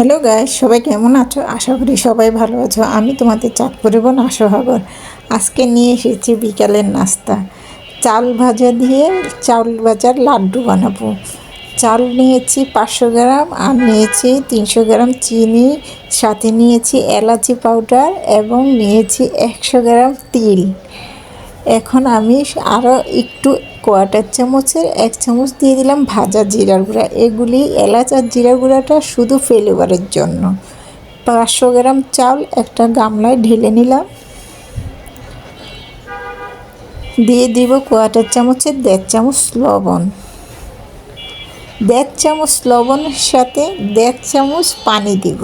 Hello guys সবাই কেমন আছো? আশা করি সবাই ভালো আছো। আমি তোমাদের চাঁদপুরে বোন আশোহাগর আজকে নিয়ে এসেছি বিকালের নাস্তা। চাল ভাজা দিয়ে চাল ভাজার লাড্ডু বানাবো। চাল নিয়েছি পাঁচশো গ্রাম আর নিয়েছি তিনশো গ্রাম চিনি। সাথে নিয়েছি এলাচি পাউডার এবং নিয়েছি একশো গ্রাম তিল। এখন আমি আরও একটু কোয়াটার চামচের এক চামচ দিয়ে দিলাম ভাজা জিরার গুঁড়া। এগুলি এলাচ আর জিরার গুঁড়াটা শুধু ফ্লেভারের জন্য। পাঁচশো গ্রাম চাল একটা গামলায় ঢেলে নিলাম। দিয়ে দিব কোয়াটার চামচের দেড় চামচ লবণ। দেড় চামচ লবণের সাথে দেড় চামচ পানি দিব।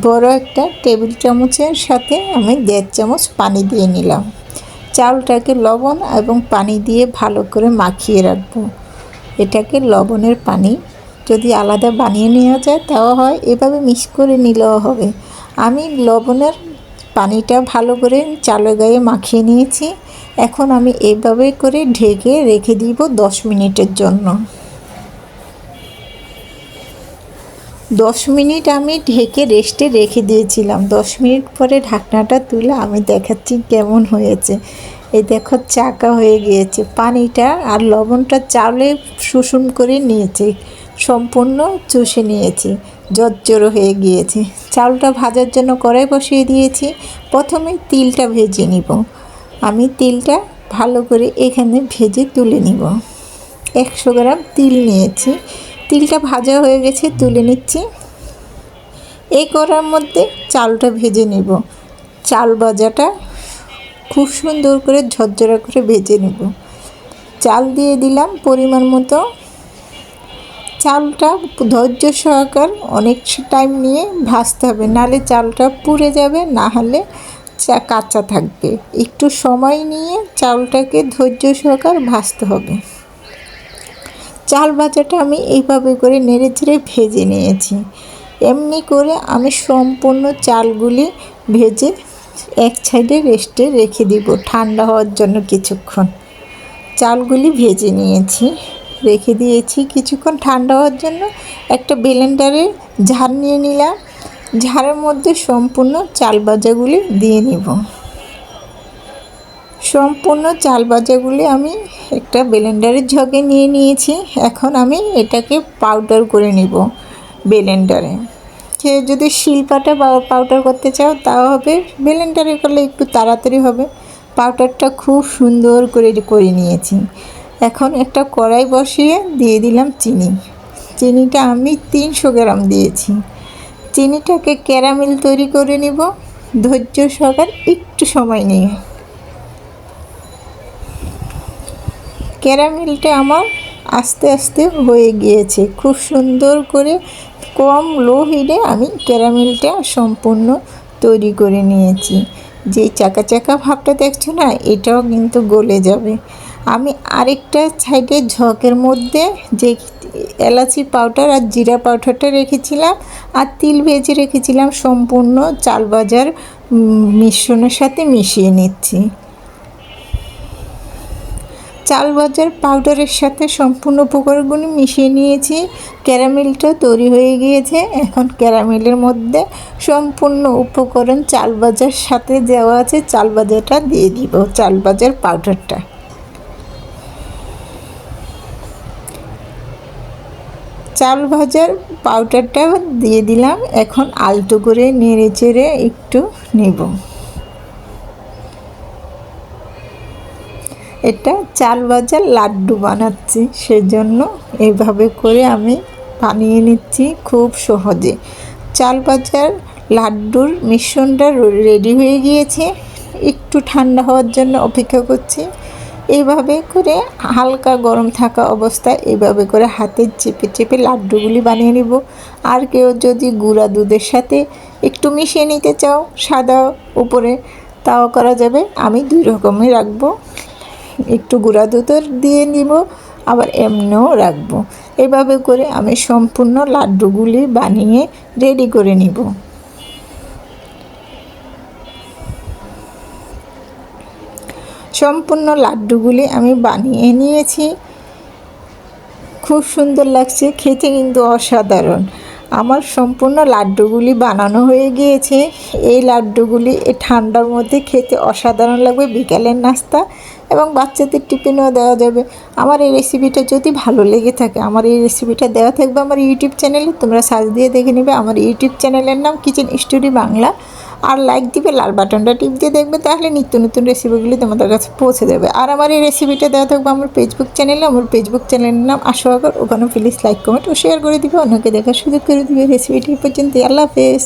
বড় একটা টেবিল চামচের সাথে আমি দেড় চামচ পানি দিয়ে নিলাম। চালটাকে লবণ এবং পানি দিয়ে ভালো করে মাখিয়ে রাখব। এটাকে লবণের পানি যদি আলাদা বানিয়ে নেওয়া যায় তাও হয়, এভাবে মিক্স করে নিলেও হবে। আমি লবণের পানিটা ভালো করে চালের গায়ে মাখিয়ে নিয়েছি। এখন আমি এভাবে করে ঢেকে রেখে দিব দশ মিনিটের জন্য। দশ মিনিট আমি ঢেকে রেস্টে রেখে দিয়েছিলাম। দশ মিনিট পরে ঢাকনাটা তুলে আমি দেখাচ্ছি কেমন হয়েছে। এই দেখো চাকা হয়ে গিয়েছে। পানিটা আর লবণটা চালে শোষণ করে নিয়েছে। সম্পূর্ণ চুষে নিয়েছি। জর্জরো হয়ে গিয়েছে। চালটা ভাজার জন্য কড়াই বসিয়ে দিয়েছি। প্রথমে তিলটা ভেজে নিব। আমি তিলটা ভালো করে এখানে ভেজে তুলে নিব। একশো গ্রাম তিল নিয়েছি। তিলটা ভাজা হয়ে গেছে, তুলে নিচ্ছি। এই করার মধ্যে চালটা ভেজে নেব। চাল ভাজাটা খুব সুন্দর করে ঝরঝরা করে ভেজে নেব। চাল দিয়ে দিলাম পরিমাণ মতো। চালটা ধৈর্য সহকার অনেক টাইম নিয়ে ভাজতে হবে নালে চালটা পুড়ে যাবে, না হলে চা কাঁচা থাকবে। একটু সময় নিয়ে চালটাকে ধৈর্য সহকার ভাজতে হবে। চাল ভাজাটা আমি এইভাবে করে নেড়ে চেড়ে ভেজে নিয়েছি। এমনি করে আমি সম্পূর্ণ চালগুলি ভেজে এক সাইডে রেস্টে রেখে দিব ঠান্ডা হওয়ার জন্য কিছুক্ষণ। চালগুলি ভেজে নিয়েছি, রেখে দিয়েছি কিছুক্ষণ ঠান্ডা হওয়ার জন্য। একটা ব্লেন্ডারে ঝাড় নিয়ে নিলাম। ঝাড়ের মধ্যে সম্পূর্ণ চাল ভাজাগুলি দিয়ে নিব। সম্পূর্ণ চাল ভাজাগুলি আমি একটা ব্লেন্ডারের ঝগে নিয়ে নিয়েছি। এখন আমি এটাকে পাউডার করে নিব ব্লেন্ডারে। সে যদি শিল্পাটা পাউডার করতে চাও, তাও হবে। ব্লেন্ডারে করলে একটু তাড়াতাড়ি হবে। পাউডারটা খুব সুন্দর করে করে নিয়েছি। এখন একটা কড়াই বসিয়ে দিয়ে দিলাম চিনি। চিনিটা আমি তিনশো গ্রাম দিয়েছি। চিনিটাকে ক্যারামেল তৈরি করে নিব। ধৈর্য সহকার একটু সময় নিয়ে। ক্যারামেলটা আমার আস্তে আস্তে হয়ে গিয়েছে। খুব সুন্দর করে কম লো হিটে আমি ক্যারামেলটা সম্পূর্ণ তৈরি করে নিয়েছি। যে চাকা চাকা ভাবটা দেখছ না, এটাও কিন্তু গলে যাবে। আমি আরেকটা সাইডে ঝকের মধ্যে যে এলাচি পাউডার আর জিরা পাউডারটা রেখেছিলাম আর তিল ভেজে রেখেছিলাম, সম্পূর্ণ চাল বাজার মিশ্রণের সাথে মিশিয়ে নিচ্ছি। চাল বাজার পাউডারের সাথে সম্পূর্ণ উপকরণগুলি মিশিয়ে নিয়েছি। ক্যারামেলটা তৈরি হয়ে গিয়েছে। এখন ক্যারামেলের মধ্যে সম্পূর্ণ উপকরণ চাল বাজার সাথে দেওয়া আছে। চাল বাজারটা দিয়ে দিব চাল বাজার পাউডারটা। চাল ভাজার পাউডারটা দিয়ে দিলাম। এখন আলতো করে নেড়ে চেড়ে একটু নেব। এটা চাল ভাজার লাড্ডু বানাচ্ছি, সেজন্য এইভাবে করে আমি বানিয়ে নিচ্ছি খুব সহজে। চাল ভাজার লাড্ডুর মিশ্রণটা রেডি হয়ে গিয়েছে। একটু ঠান্ডা হওয়ার জন্য অপেক্ষা করছি। এইভাবে করে হালকা গরম থাকা অবস্থায় এভাবে করে হাতে চেপে চেপে লাড্ডুগুলি বানিয়ে নিব। আর কেউ যদি গুঁড়া দুধের সাথে একটু মিশিয়ে নিতে চাও, সাদা উপরে, তাও করা যাবে। আমি দুই রকমই রাখব। একটু গুঁড়া দুধের দিয়ে নিব, আবার এমনিও রাখব। এভাবে করে আমি সম্পূর্ণ লাড্ডুগুলি বানিয়ে রেডি করে নিব। সম্পূর্ণ লাড্ডুগুলি আমি বানিয়ে নিয়েছি। খুব সুন্দর লাগছে, খেতে কিন্তু অসাধারণ। আমার সম্পূর্ণ লাড্ডুগুলি বানানো হয়ে গিয়েছে। এই লাড্ডুগুলি এই ঠান্ডার মধ্যে খেতে অসাধারণ লাগবে। বিকালের নাস্তা এবং বাচ্চাদের টিফিনও দেওয়া যাবে। আমার এই রেসিপিটা যদি ভালো লেগে থাকে, আমার এই রেসিপিটা দেওয়া থাকবে আমার ইউটিউব চ্যানেলে। তোমরা সার্চ দিয়ে দেখে নেবে। আমার ইউটিউব চ্যানেলের নাম কিচেন স্টোরি বাংলা আর লাইক দিবে, লাল বাটনটা টিপ দিয়ে দেখবে, তাহলে নিত্য নতুন রেসিপিগুলি তোমাদের কাছে পৌঁছে দেবে। আর আমার এই রেসিপিটা দেওয়া থাকবে আমার ফেসবুক চ্যানেলে আমার ফেসবুক চ্যানেলের নাম আশোয়াগর ওখানে প্লিজ লাইক কমেন্ট ও শেয়ার করে দিবে। অন্যকে দেখার সুযোগ করে দিবে রেসিপিটি পর্যন্ত আল্লাহ হাফেজ।